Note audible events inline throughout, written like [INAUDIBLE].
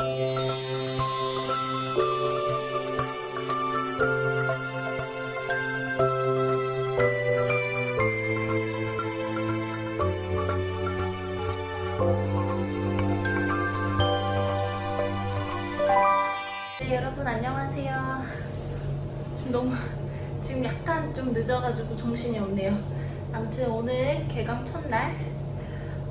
네, 여러분 안녕하세요. 지금 약간 좀 늦어가지고 정신이 없네요. 아무튼 오늘 개강 첫날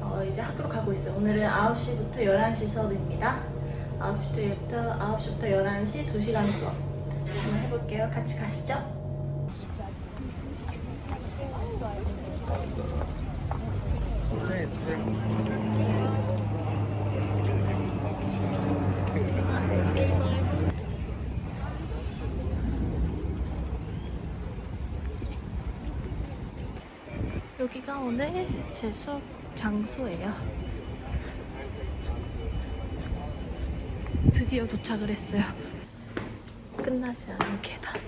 어, 이제 학교로 가고 있어요. 오늘은 9시부터 11시 수업입니다. 9시부터 9시부터 11시 2시간 수업 한번 해볼게요. 같이 가시죠. 여기가 오늘 제 수업 장소예요. 드디어 도착을 했어요. 끝나지 않은 계단.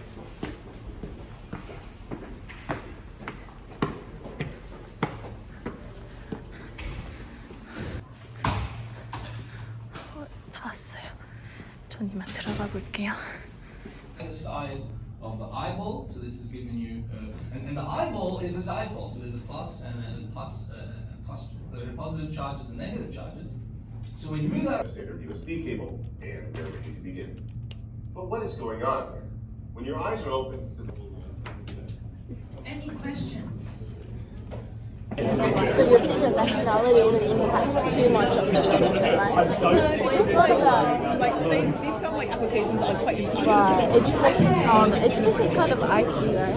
어, 다 왔어요. 전 이만 들어가 볼게요. of the eyeball. So this is giving you, uh, and, and the eyeball is a dipole. So there's a plus and a plus, uh, plus uh, positive charges and negative charges. So when you move that standard USB cable, and we're ready to begin. But what is going on? When your eyes are open, Any questions? So your season nationality would impact too much of the semester, right? Like since these kind of like applications are quite important. Right. Education, um, education is kind of IQ, right?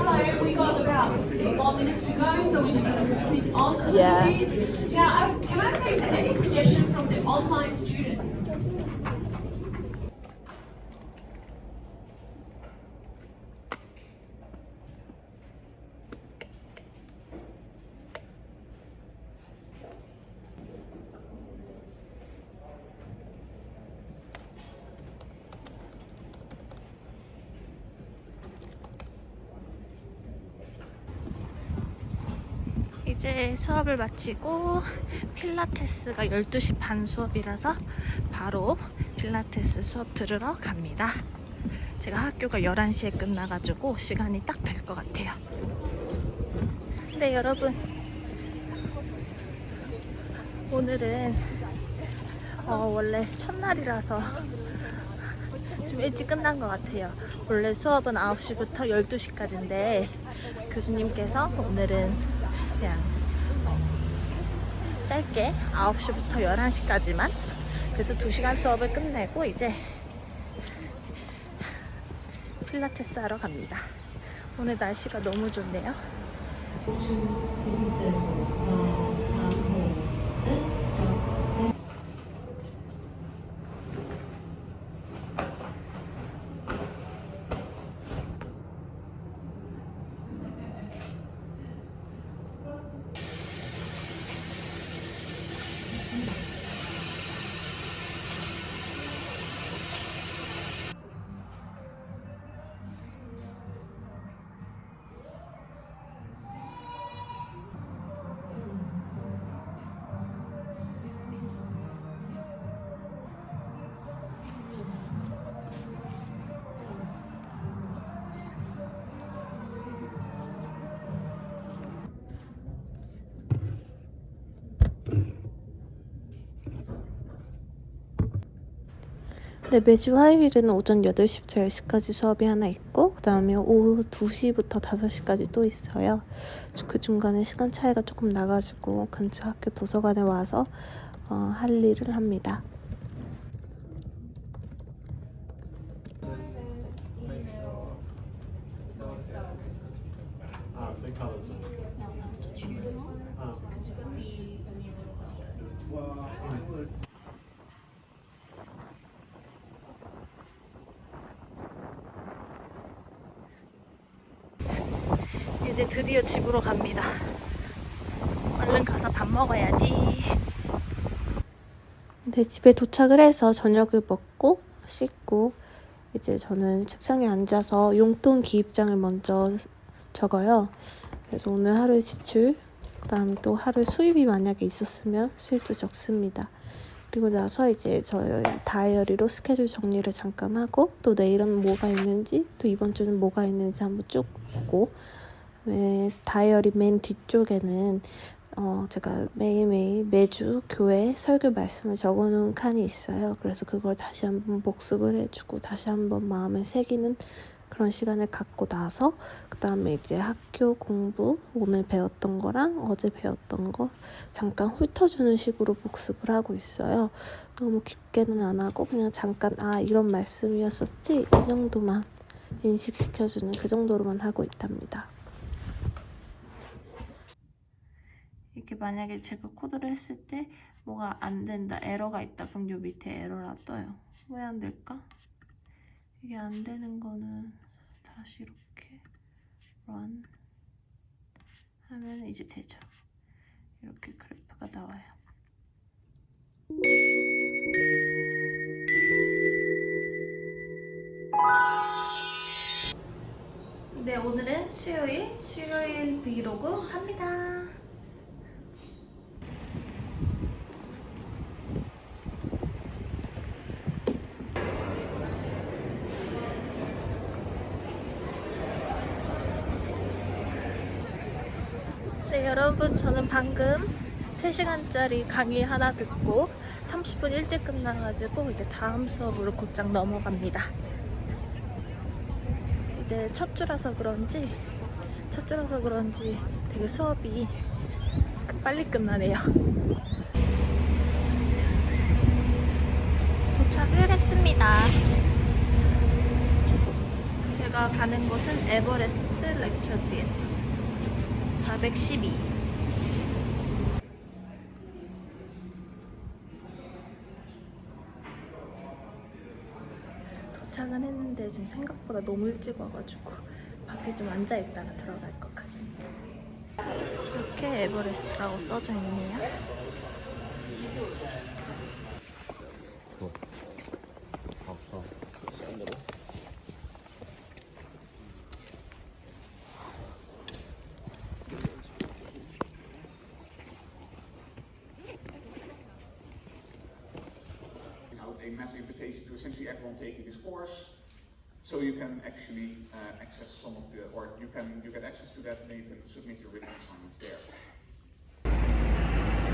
Hello, we got about four minutes to go, so we're just going to move this on a Yeah. little bit. Now, I- can I say, is there any suggestion from the online student? 이제 수업을 마치고 필라테스가 12시 반 수업이라서 바로 필라테스 수업 들으러 갑니다. 제가 학교가 11시에 끝나가지고 시간이 딱 될 것 같아요. 네, 여러분. 오늘은 어, 원래 첫날이라서 좀 일찍 끝난 것 같아요. 원래 수업은 9시부터 12시까지인데 교수님께서 오늘은 그냥 어, 짧게 9시부터 11시까지만 그래서 2시간 수업을 끝내고 이제 필라테스 하러 갑니다. 오늘 날씨가 너무 좋네요. 네, 매주 화요일에는 오전 8시부터 10시까지 수업이 하나 있고, 그 다음에 오후 2시부터 5시까지 또 있어요. 그 중간에 시간 차이가 조금 나가지고 근처 학교 도서관에 와서 어, 할 일을 합니다. 이제 드디어 집으로 갑니다. 얼른 가서 밥 먹어야지. 네, 집에 도착을 해서 저녁을 먹고 씻고 이제 저는 책상에 앉아서 용돈 기입장을 먼저 적어요. 그래서 오늘 하루의 지출, 그다음 또 하루 수입이 만약에 있었으면 수입도 적습니다. 그리고 나서 이제 저희 다이어리로 스케줄 정리를 잠깐 하고 또 내일은 뭐가 있는지 또 이번 주는 뭐가 있는지 한번 쭉 보고 네, 다이어리 맨 뒤쪽에는 어, 제가 매일매일 매주 교회 설교 말씀을 적어놓은 칸이 있어요. 그래서 그걸 다시 한번 복습을 해주고 다시 한번 마음에 새기는 그런 시간을 갖고 나서 그 다음에 이제 학교 공부 오늘 배웠던 거랑 어제 배웠던 거 잠깐 훑어주는 식으로 복습을 하고 있어요. 너무 깊게는 안 하고 그냥 잠깐 아 이런 말씀이었었지 이 정도만 인식시켜주는 그 정도로만 하고 있답니다. 이렇게 만약에 제가 코드를 했을 때 뭐가 안 된다, 에러가 있다, 그럼 요 밑에 에러라 떠요. 왜 안 될까? 이게 안 되는 거는 다시 이렇게 run 하면 이제 되죠. 이렇게 그래프가 나와요. 네, 오늘은 수요일, 수요일 브이로그 합니다. 여러분, 저는 방금 3시간짜리 강의 하나 듣고 30분 일찍 끝나가지고 이제 다음 수업으로 곧장 넘어갑니다. 이제 첫 주라서 그런지 첫 주라서 그런지 되게 수업이 빨리 끝나네요. 도착을 했습니다. 제가 가는 곳은 에버레스트 렉처 디에터 412. 도착은 했는데 지금 생각보다 너무 일찍 와가지고 밖에 좀 앉아 있다가 들어갈 것 같습니다. 이렇게 에버레스트라고 써져 있네요. Out a mass invitation to essentially everyone taking this course. So you can actually uh, access some of the, or you can you get access to that and then you can submit your written assignments there.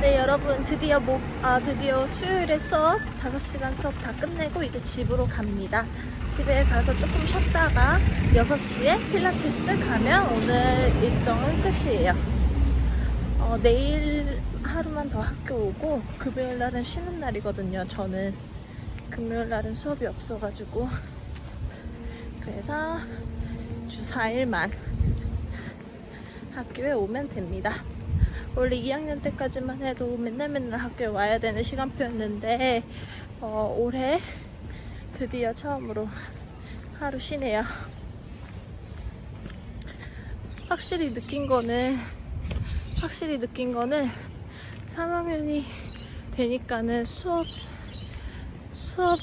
네, 여러분 드디어 목, 아 드디어 수요일에 수업 5시간 수업 다 끝내고 이제 집으로 갑니다. 집에 가서 조금 쉬었다가 6시에 필라테스 가면 오늘 일정은 끝이에요. 어, 내일 하루만 더 학교 오고 금요일 날은 쉬는 날이거든요. 저는 금요일 날은 수업이 없어가지고 그래서 주 4일만 학교에 오면 됩니다. 원래 2학년 때까지만 해도 맨날 맨날 학교에 와야 되는 시간표였는데 어, 올해 드디어 처음으로 하루 쉬네요. 확실히 느낀 거는 확실히 느낀 거는 3학년이 되니까는 수업 수업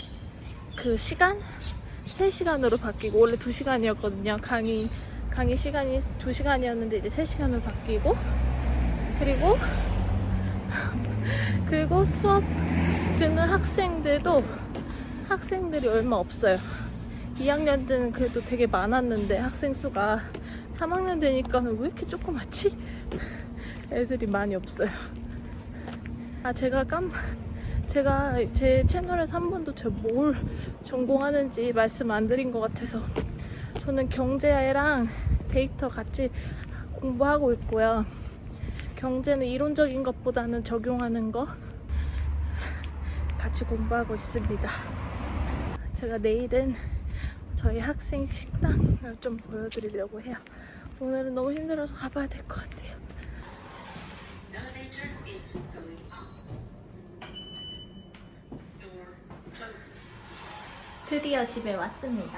그 시간 3시간으로 바뀌고 원래 2시간이었거든요. 강의 강의 시간이 2시간이었는데 이제 3시간으로 바뀌고 그리고 [LAUGHS] 그리고 수업 듣는 학생들도 학생들이 얼마 없어요. 2학년 때는 그래도 되게 많았는데 학생 수가 3학년 되니까는 왜 이렇게 조그맣지? [LAUGHS] 애들이 많이 없어요. 아 제가 깜 제가 제 채널에서 한 번도 저뭘 전공하는지 말씀 안 드린 것 같아서 저는 경제랑 데이터 같이 공부하고 있고요. 경제는 이론적인 것보다는 적용하는 거 같이 공부하고 있습니다. 제가 내일은 저희 학생 식당을 좀 보여드리려고 해요. 오늘은 너무 힘들어서 가봐야 될 것 같아요. 드디어 집에 왔습니다.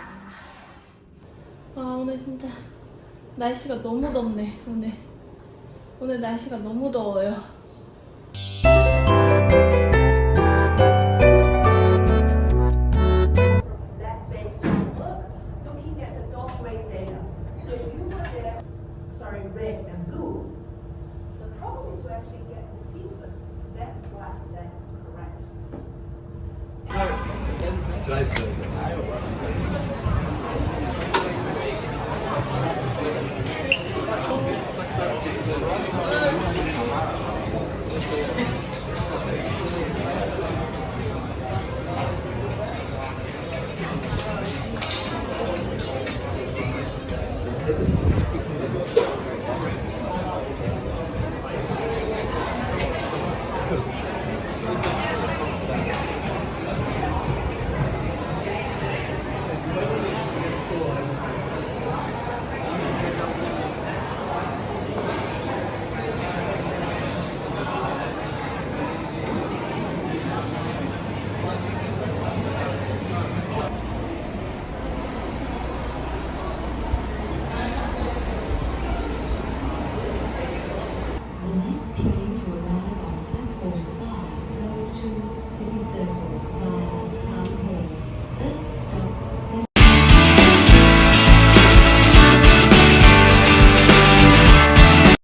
아 오늘 진짜 날씨가 너무 덥네 오늘 오늘 날씨가 너무 더워요.